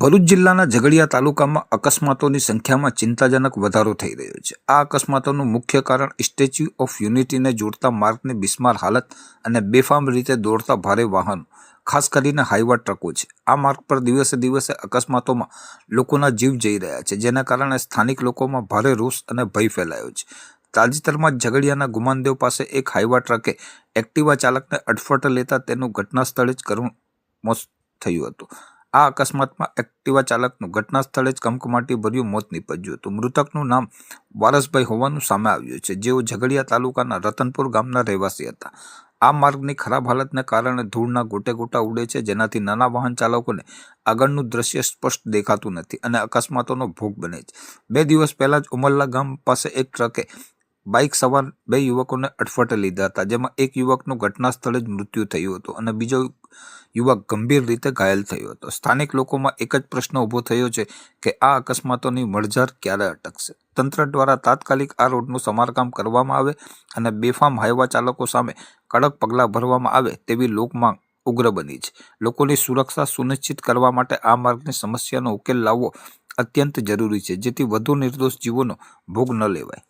ભરૂચ જિલ્લાના ઝઘડિયા તાલુકામાં અકસ્માતોની સંખ્યામાં ચિંતાજનક વધારો થઈ રહ્યો છે. આ અકસ્માતોનું મુખ્ય કારણ સ્ટેચ્યુ ઓફ યુનિટીને જોડતા માર્ગની બિસ્માર હાલત અને બેફામ રીતે દોડતા ભારે વાહનો, ખાસ કરીને હાઈવા ટ્રકો છે. આ માર્ગ પર દિવસે દિવસે અકસ્માતોમાં લોકોના જીવ જઈ રહ્યા છે, જેના કારણે સ્થાનિક લોકોમાં ભારે રોષ અને ભય ફેલાયો છે. તાજેતરમાં ઝઘડિયાના ગુમાનદેવ પાસે એક હાઈવા ટ્રકે એક્ટિવા ચાલકને અડફટ લેતા તેનું ઘટના સ્થળે જ કરુણ મોત થયું હતું. આ અકસ્માતમાં એક્ટિવા ચાલકનું ઘટના સ્થળે જ કમકમાટી ભર્યું મોત નીપજ્યું હતું. મૃતકનું નામ વારસભાઈ હોવાનું સામે આવ્યું છે. જેઓ ઝઘડિયા તાલુકાના રતનપુર ગામના રહેવાસી હતા. આ માર્ગની ખરાબ હાલતને કારણે ધૂળના ગોટે ગોટા ઉડે છે, જેનાથી નાના વાહન ચાલકોને આગળનું દ્રશ્ય સ્પષ્ટ દેખાતું નથી અને અકસ્માતોનો ભોગ બને છે. બે દિવસ પહેલાં જ ઉમરલા ગામ પાસે એક ટ્રકે બાઇક સવાર બે યુવકોને અડફટે લીધા હતા, જેમાં એક યુવકનું ઘટના સ્થળે જ મૃત્યુ થયું હતું અને બીજો યુવક ગંભીર રીતે ઘાયલ થયો હતો. સ્થાનિક લોકોમાં એક જ પ્રશ્ન ઊભો થયો છે કે આ અકસ્માતોની મળઝાર ક્યારે અટકશે? તંત્ર દ્વારા તાત્કાલિક આ રોડનું સમારકામ કરવામાં આવે અને બેફામ હાઈવા ચાલકો સામે કડક પગલાં ભરવામાં આવે તેવી લોકમાંગ ઉગ્ર બની છે. લોકોની સુરક્ષા સુનિશ્ચિત કરવા માટે આ માર્ગની સમસ્યાનો ઉકેલ લાવવો અત્યંત જરૂરી છે, જેથી વધુ નિર્દોષ જીવોનો ભોગ ન લેવાય.